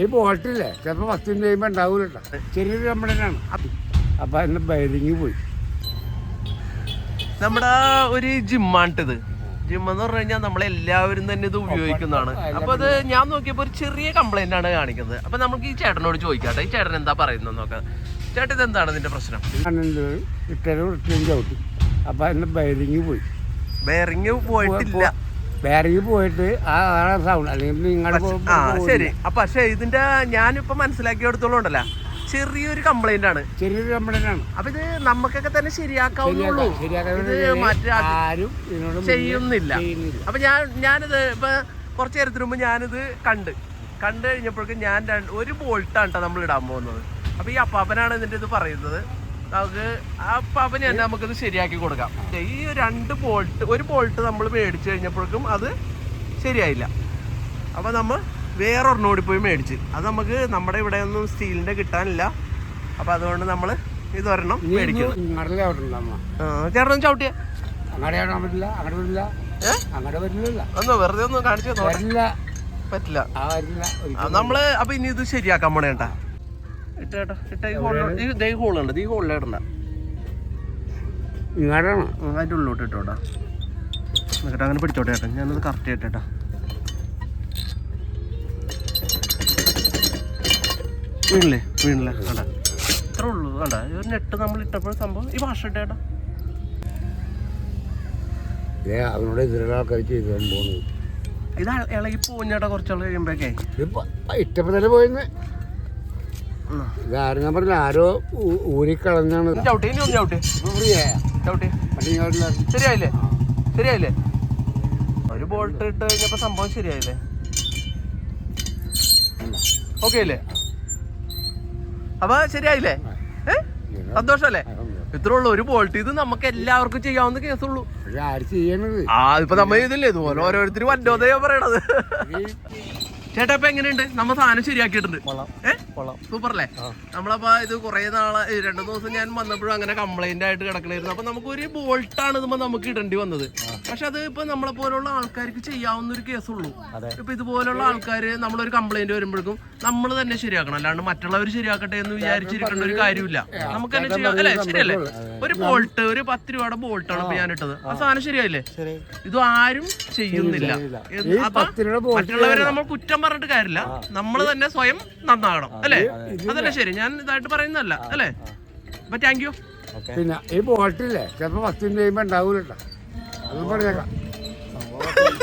ഈ ബോട്ടില്ലേ ചിലപ്പോൾ പത്തിന് കഴിയുമ്പോൾ ഉണ്ടാവൂല കേട്ടോ ചെറിയൊരു ആണ് അപ്പം അതിന്റെ ബൈലിങ് പോയി. നമ്മുടെ ഒരു ജിമ്മാണിട്ടത്. ജിം എന്ന് പറഞ്ഞു കഴിഞ്ഞാൽ നമ്മളെല്ലാവരും തന്നെ ഇത് ഉപയോഗിക്കുന്നതാണ്. അപ്പൊ അത് ഞാൻ നോക്കിയപ്പോ ഒരു ചെറിയ കംപ്ലൈന്റ് ആണ് കാണിക്കുന്നത്. അപ്പൊ നമുക്ക് ഈ ചേട്ടനോട് ചോദിക്കാട്ടെ. ഈ ചേട്ടൻ എന്താ പറയുന്നത് നോക്കാം. ചേട്ടൻ ഇത് എന്താണ് ഇതിന്റെ പ്രശ്നം? ഇട്ടരും ഇട്ടും ചവിട്ടി. അപ്പൊ അതിന്റെ ബൈലിങ് പോയി. ബെയറിങ് പോയിട്ടില്ല. ബൈലിങ് പോയിട്ട് ആ സൗണ്ട് അല്ലെങ്കിൽ നിങ്ങളുടെ ആ ശരി. അപ്പൊ പക്ഷെ ഇതിന്റെ ഞാനിപ്പോ മനസ്സിലാക്കിയെടുത്തോളം ഉണ്ടല്ല ചെറിയൊരു കംപ്ലൈന്റ് ആണ്. ചെറിയൊരു കംപ്ലൈന്റ് ആണ്. അപ്പൊ ഇത് നമുക്കൊക്കെ തന്നെ ശരിയാക്കാവുന്നുള്ളൂ ഇത് മറ്റേ ആരും ചെയ്യുന്നില്ല. അപ്പൊ ഞാൻ ഞാനിത് ഇപ്പൊ കുറച്ച് നേരത്തിന് മുമ്പ് ഞാനിത് കണ്ട്. കണ്ടു കഴിഞ്ഞപ്പോഴേക്കും ഞാൻ ഒരു ബോൾട്ടാണ് കേട്ടോ നമ്മൾ ഇടാൻ പോകുന്നത്. അപ്പൊ ഈ അപ്പാപ്പനാണ് ഇതിന്റെ ഇത് പറയുന്നത്. നമുക്ക് ആ അപ്പാപ്പന് തന്നെ നമുക്കിത് ശരിയാക്കി കൊടുക്കാം. ഈ രണ്ട് ബോൾട്ട് ഒരു ബോൾട്ട് നമ്മൾ മേടിച്ചു കഴിഞ്ഞപ്പോഴേക്കും അത് ശരിയായില്ല. അപ്പോൾ നമ്മൾ വേറെ ഒരെണ്ണം കൂടി പോയി മേടിച്ച്. അത് നമുക്ക് നമ്മുടെ ഇവിടെ ഒന്നും സ്റ്റീലിന്റെ കിട്ടാനില്ല. അപ്പോൾ അതുകൊണ്ട് നമ്മൾ ഇതൊരെണ്ണം മേടിക്കും ചേട്ടനും ചവിട്ടിയ. അങ്ങടെ ചവിട്ടാൻ പറ്റില്ല അങ്ങടെ വരില്ല ഏ? വരില്ല ഒന്ന് വെറുതെ ഒന്ന് കാണിച്ചു പറ്റില്ല. ഒരിക്കലും. നമ്മൾ അപ്പൊ ഇനി ഇത് ശരിയാക്കാൻ പോണേ കേട്ടാ ഇട്ടേട്ടാ ഇട്ട ഈ ഈ ദേ ഹോളുണ്ട് ഈ ഹോളിൽ ഇടണ്ട. ഇങ്ങോട്ടാണ് ഉം, അതിന്റെ ഉള്ളിലോട്ട് ഇട്ടോട്ടാ എന്നിട്ട് അങ്ങനെ പിടിച്ചോട്ടെ ചേട്ടാ ഞാനത് കറക്റ്റ് ചെയ്തിട്ടാ വീണില്ലേ? വീണില്ല. കണ്ട? ഇത്ര ഉള്ളൂ. കണ്ട? ഒരു നെട്ട് നമ്മൾ ഇട്ടപ്പോൾ സംഭവം ഈ ഭാഷ ഇട്ടേട്ടാ അവനോട് ചെയ്തു പോകുന്നത് ഇത് ഇളകി പോകുന്നേട്ടാ കുറച്ചുള്ള കഴിയുമ്പോഴേക്കേ. ഇപ്പൊ ഇട്ടപ്പോ തന്നെ പോയിന്ന്. ഞാൻ പറഞ്ഞില്ല ആരോ ഊരിക്കളഞ്ഞാണ്. ചവിട്ടി ഇനി ഒന്ന് ചവിട്ടി. ശരിയായില്ലേ? ശരിയായില്ലേ? ഒരു ബോൾട്ട് ഇട്ട് കഴിഞ്ഞപ്പോ സംഭവം ശരിയായില്ലേ? ഓക്കെ അല്ലേ? അപ്പൊ ശരിയായില്ലേ? സന്തോഷല്ലേ ഇത്രേ ഉള്ളൂ ഒരു ബോൾട്ട് ഇത് നമുക്ക് എല്ലാവർക്കും ചെയ്യാവുന്ന കേസുള്ളൂ. ആ ഇപ്പൊ നമ്മ ഇതില്ലേ? ഇതുപോലെ ഓരോരുത്തരും വന്നോദയ പറയണത്. ചേട്ടാ ഇപ്പൊ എങ്ങനെയുണ്ട്? നമ്മ സാധനം ശരിയാക്കിയിട്ടുണ്ട്. സൂപ്പർ അല്ലേ നമ്മളപ്പോ ഇത് കുറെ നാളെ രണ്ടു ദിവസം ഞാൻ വന്നപ്പോഴും അങ്ങനെ കംപ്ലൈന്റ് ആയിട്ട് കിടക്കണായിരുന്നു. അപ്പൊ നമുക്ക് ഒരു ബോൾട്ടാണ് ഇതുമ്പോ നമുക്ക് ഇടേണ്ടി വന്നത്. പക്ഷെ അത് ഇപ്പൊ നമ്മളെ പോലുള്ള ആൾക്കാർക്ക് ചെയ്യാവുന്ന ഒരു കേസുള്ളൂ ഇപ്പൊ ഇതുപോലുള്ള ആൾക്കാര് നമ്മളൊരു കംപ്ലൈന്റ് വരുമ്പോഴേക്കും നമ്മൾ തന്നെ ശരിയാക്കണം. അല്ലാണ്ട് മറ്റുള്ളവർ ശരിയാക്കട്ടെ എന്ന് വിചാരിച്ചിരിക്കേണ്ട ഒരു കാര്യമില്ല. നമുക്ക് തന്നെ ചെയ്യാം. അല്ലേ? ശരിയല്ലേ? ഒരു ബോൾട്ട് ഒരു പത്ത് രൂപയുടെ ബോൾട്ടാണ് ഇപ്പൊ ഞാൻ ഇട്ടത് ആ. സാധനം ശരിയായില്ലേ? ഇത് ആരും ചെയ്യുന്നില്ല. മറ്റുള്ളവരെ നമ്മൾ കുറ്റം പറഞ്ഞിട്ട് കാര്യമില്ല. നമ്മൾ തന്നെ സ്വയം നന്നാകണം. അല്ലേ? അതല്ലേ ശരി. ഞാൻ ഇതായിട്ട് പറയുന്നതല്ല. അല്ലേ? അപ്പൊ താങ്ക് യു പിന്നെ ഈ ബോട്ടില്ലേ ചിലപ്പോ പത്തിന്റെ കഴിയുമ്പോ ഉണ്ടാവൂല കേട്ടോ അത് പറഞ്ഞേക്കാം